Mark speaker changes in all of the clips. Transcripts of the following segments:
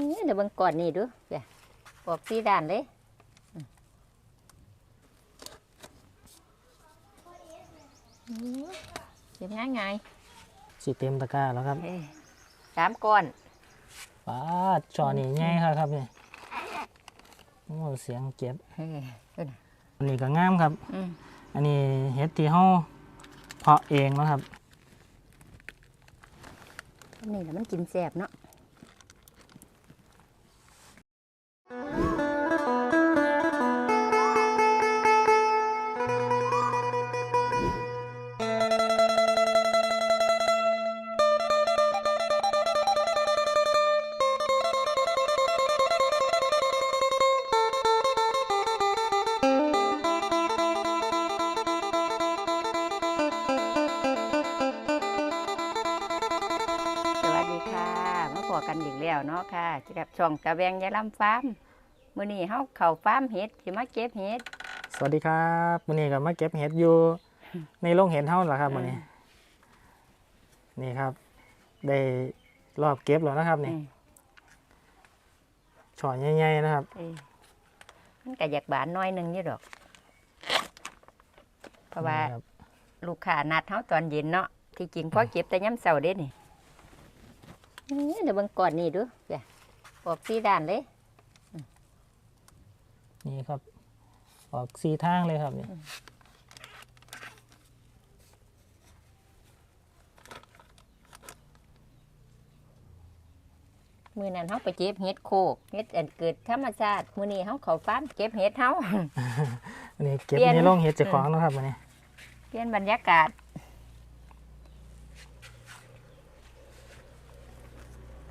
Speaker 1: นี่เดี๋ยวเบิ่งก่อนนี่ดูเดี๋ยวออกสีด้านเลยอืมอืมเก็บง่ายง่าย
Speaker 2: สิเต็มตะกร้าแล้วครับ
Speaker 1: ๆเอ้ยสามก้อน
Speaker 2: ป้าดจอนี่ใหญ่ครับครับนี่โอ้เสียงเจ็บ
Speaker 1: เฮ้ยเอิ้น
Speaker 2: อันนี้ก็งามครับ
Speaker 1: อืม
Speaker 2: อันนี้เฮ็ดที่เฮาเพาะเองเนาะครับ
Speaker 1: นี่แหละมันกินแซ่บเนาะ กันอีกแล้วเนาะค่ะกับช่องตะแวงยายลำฟาร์มมื้อนี้เฮาเข้าฟาร์มเห็ดสิมาเก็บเห็ด
Speaker 2: สวัสดีครับวันนี้ก็มาเก็บเห็ดอยู่ ในโรงเห็ดเฮาล่ะครับวันนี้ นี่ครับ ได้รอบเก็บแล้วนะครับนี่
Speaker 1: อืม
Speaker 2: ช่อใหญ่ๆนะครับ
Speaker 1: เอ้ยมันก็อยากบานน้อยหนึงอยู่ดอก เพราะว่า
Speaker 2: นี่ครับ
Speaker 1: ลูกค้านัดเฮาตอนเย็นเนาะที่จริงพอเก็บแต่ยามเช้าเด้นี่นี่ เดี๋ยวเบิ่งก่อนนี่ดูเดี๋ยวออกสีด้านเลย
Speaker 2: นี่ครับ ออกสีทางเลยครับนี่
Speaker 1: มื้อนั้นเฮาไปเก็บเห็ดโคกเห็ดอันเกิดธรรมชาติมื้อนี้เฮาเข้าฟาร์มเก็บเห็ดเฮา
Speaker 2: อันนี้เก็บ
Speaker 1: เปลี่ยน
Speaker 2: ในโรงเห็ดเจ้าของเนาะครับวันนี้
Speaker 1: เปลี่ยนบรรยากาศ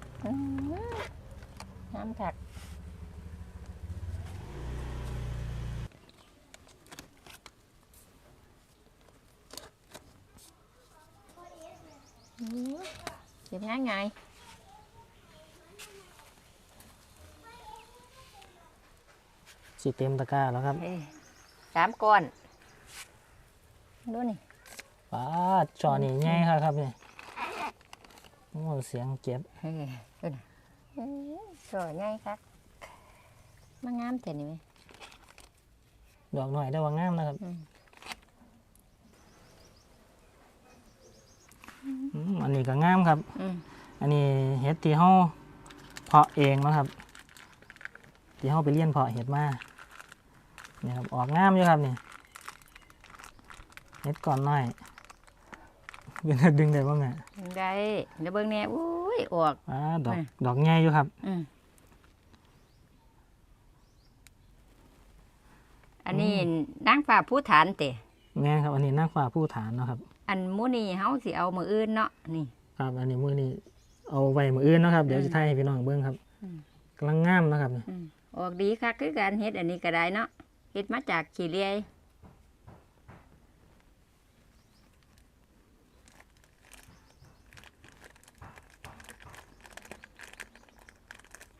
Speaker 1: อื้อหือ น้ำถัดอื้อเก็บง่ายง่าย
Speaker 2: สิเต็มตะกร้าแล้วครับ
Speaker 1: ๆเอ้ยสามก้อนดูนี่
Speaker 2: ป้าดจอนี่ใหญ่ครับครับนี่ โอ้เสียงเจ็บ
Speaker 1: เฮ้ยดูนี่เอ้ยสวยง่ายครับมางามแต่นี่ไหม
Speaker 2: ดอกหน่อยได้ว่างามนะครับ
Speaker 1: อืม
Speaker 2: อืมอันนี้ก็งามครับ
Speaker 1: อืม
Speaker 2: อันนี้เห็ดที่เฮาเพาะเองเนาะครับ ที่เฮาไปเลี้ยนเพาะเห็ดมาเนี่ยครับออกงามอยู่ครับนี่เห็ดก่อนหน่อย เป็นตาดึงได้บ้างอะ
Speaker 1: ได้เดี๋ยวเบิ่งแน่อุ้ยออก
Speaker 2: อ่าดอก
Speaker 1: อืม
Speaker 2: ดอกใหญ่อยู่ครับ
Speaker 1: อืมอันนี้นางฟ้าผู้ฐานเตะ
Speaker 2: แม่นครับ อันนี้นางฟ้าผู้ฐานเนาะครับ
Speaker 1: อันหมูนี่เฮาสิเอามืออื่นเนาะนี่
Speaker 2: ครับ อันนี้มือนี้เอาไว้มืออื่นเนาะครับเดี๋ยว
Speaker 1: อืม
Speaker 2: จะถ่ายให้พี่น้องเบิ่งครับ
Speaker 1: อืม
Speaker 2: กำลังงามเนาะครับนี่
Speaker 1: อืมออกดีค่ะคือการเฮ็ดอันนี้ก็ได้เนาะเฮ็ดมาจากขี้เลีย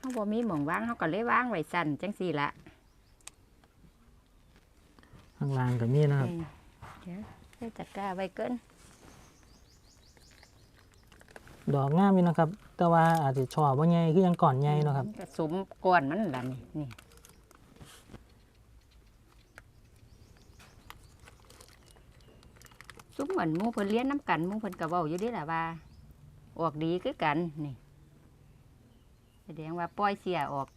Speaker 1: เฮาบ่มีหม่องวางเฮาก็เลยวางไว้สั่นจังซี่ละ
Speaker 2: ข้างล่างก็มีนะครับ
Speaker 1: อืมเดี๋ยวใส่ตะกร้าไว้เกิน
Speaker 2: ดอกงามอยู่นะครับ แต่ว่าอาจจะชอบว่าใหญ่คือยังก่อนใหญ่เนาะครับ
Speaker 1: ผสมก้อนมันล่ะนี่นี่ซุ้มเหมือนหมู่เพิ่นเลี้ยนน้ำกันหมู่เพิ่นก็เว้าอยู่เดิล่ะว่า ออกดีคือกันนี่แส ดงว่าปล่อยเสียออก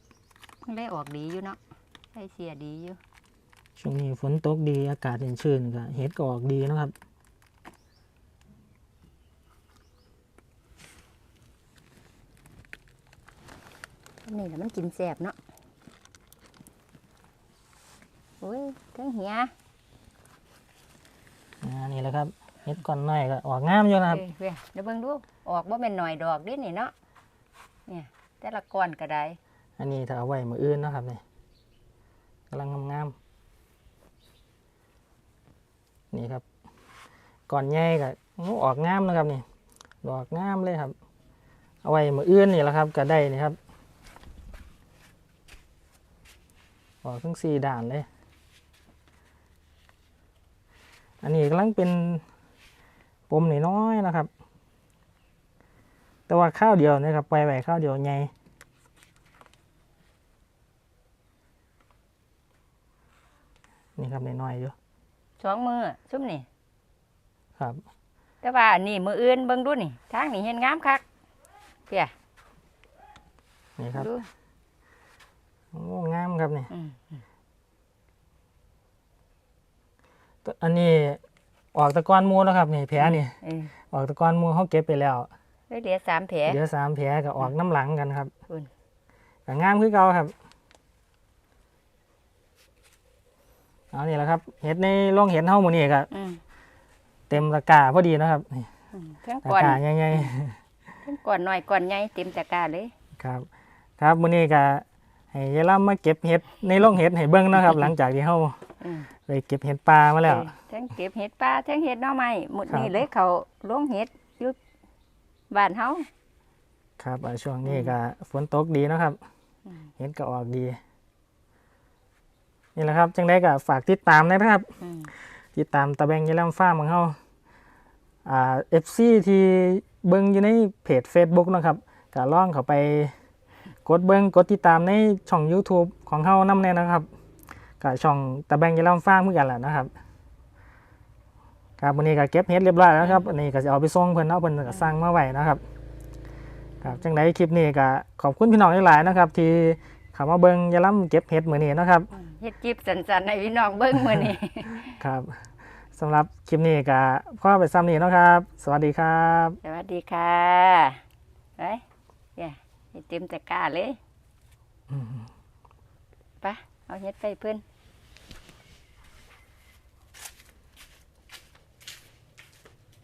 Speaker 1: มันได้ออกดีอยู่เนาะได้เสียดีอยู่
Speaker 2: ช่วงนี้ฝนตกดีอากาศเย็นชื้นก็เห็ดก็ออกดีเนาะครับ
Speaker 1: นี่แหละมันกินแสบเนาะโอ้ยทั้งเหีย
Speaker 2: อ่านี่แหละครับเห็ดก่อนหน่อยก็ออกงามอยู่นะครับ
Speaker 1: เอ้ยเว้ยเดี๋ยวเบิ่งดูออกบ่แม่นหน่อยดอกเดินี่เนาะเนี่ย แต่ละก้อนก็ได้
Speaker 2: อันนี้ถ้าเอาไว้มืออื่นเนาะครับนี่กำลังงามๆนี่ครับก่อนใหญ่ก็ออกงามนะครับนี่ดอกงามเลยครับ เอาไว้มืออื่นนี่แหละครับก็ได้นี่ครับออกทั้งสี่ด่านเลย อันนี้กำลังเป็นปมน้อยๆนะครับ แต่ว่าข้าวเดียวนะครับปล่อยไว้ข้าวเดียวไงนี่ครับน้อยๆอยู่
Speaker 1: สองมือชุ่มนี่
Speaker 2: ครับ
Speaker 1: แต่ว่าอันนี้มืออื่นเบิ่งดูนี่ทางนี่เห็นงามคักเพี่ย
Speaker 2: นี่ครับ
Speaker 1: ดู
Speaker 2: โอ้งามครับ
Speaker 1: เนี่
Speaker 2: ยอันนี้ออกตะกอนมูแล้วครับนี่แผลนี่
Speaker 1: ออ
Speaker 2: กตะกอนมูเขาเก็บไปแล้ว
Speaker 1: ได้เหลือสามแผล
Speaker 2: เดี๋ยวสามแผลก็ออกน้ำหลังกันครับ
Speaker 1: อุ่น
Speaker 2: ก็งามคือเก่าครับเอานี่แหละครับ เห็ดในโรงเห็ดเฮาหมูนี่ก็
Speaker 1: อืม
Speaker 2: เต็มตะกร้าพอดีนะครับนี่
Speaker 1: อืมทั้ง
Speaker 2: ตะ
Speaker 1: ก่อน
Speaker 2: กร้าใหญ่
Speaker 1: ทั้งก่อนน้อยก่อนใหญ่เต็มตะกร้าเลย
Speaker 2: ๆครับ ครับมื้อนี้ก็ให้ยายล่ำมาเก็บเห็ดในโรงเห็ดให้เบิ่งนะครับ หลังจากที่เฮา
Speaker 1: อืม
Speaker 2: ไปเก็บเห็ดปลามาแล้ว
Speaker 1: เออทั้งเก็บเห็ดป่าทั้งเห็ดหน่อไม้หมด
Speaker 2: ครับ
Speaker 1: นี่เลยเขาลงเห็ดอยู่ บ้านเฮา
Speaker 2: ครับอ่าช่วงนี้ก็ฝนตกดีเนาะครับ
Speaker 1: อืม
Speaker 2: เห็ดก็ออกดี นี่แหละครับ จังได้ก็ฝากติดตามนะครับ
Speaker 1: อืม
Speaker 2: ติดตามตะแบงยายลำฟ้าร์มของเฮาอ่า FC ที่เบิ่งอยู่ในเพจ Facebook นะครับก็ลองเข้าไปกดเบิ่งกดติดตามในช่อง YouTube ของเฮานำแน่นะครับก็ช่องตะแบงยายลำฟ้าร์มเหมือนกันแหละนะครับ ครับวันนี้ก็เก็บเฮ็ดเรียบร้อยแล้วครับอันนี้ก็จะเอาไปส่งเพิ่นเนาะเพิ่นก็สั่งมาไว้นะครับครับจังไดคลิปนี้ก็ขอบคุณพี่น้องหลายๆนะครับ ที่เข้ามาเบิ่งยายลำเก็บเฮ็ดมื้อนี้นะครับ
Speaker 1: เฮ็ดจิบสันๆให้พี่น้องเบิ่งมื้อนี้
Speaker 2: ครับสำหรับคลิปนี้ก็พ่อไปซ้ำนี้เนาะครับ สวัสดีครับ
Speaker 1: สวัสดีค่ะไปเนี่ยเฮ็ดเต็มตะกร้าเลยไปเอาเฮ็ดไปเพิ่น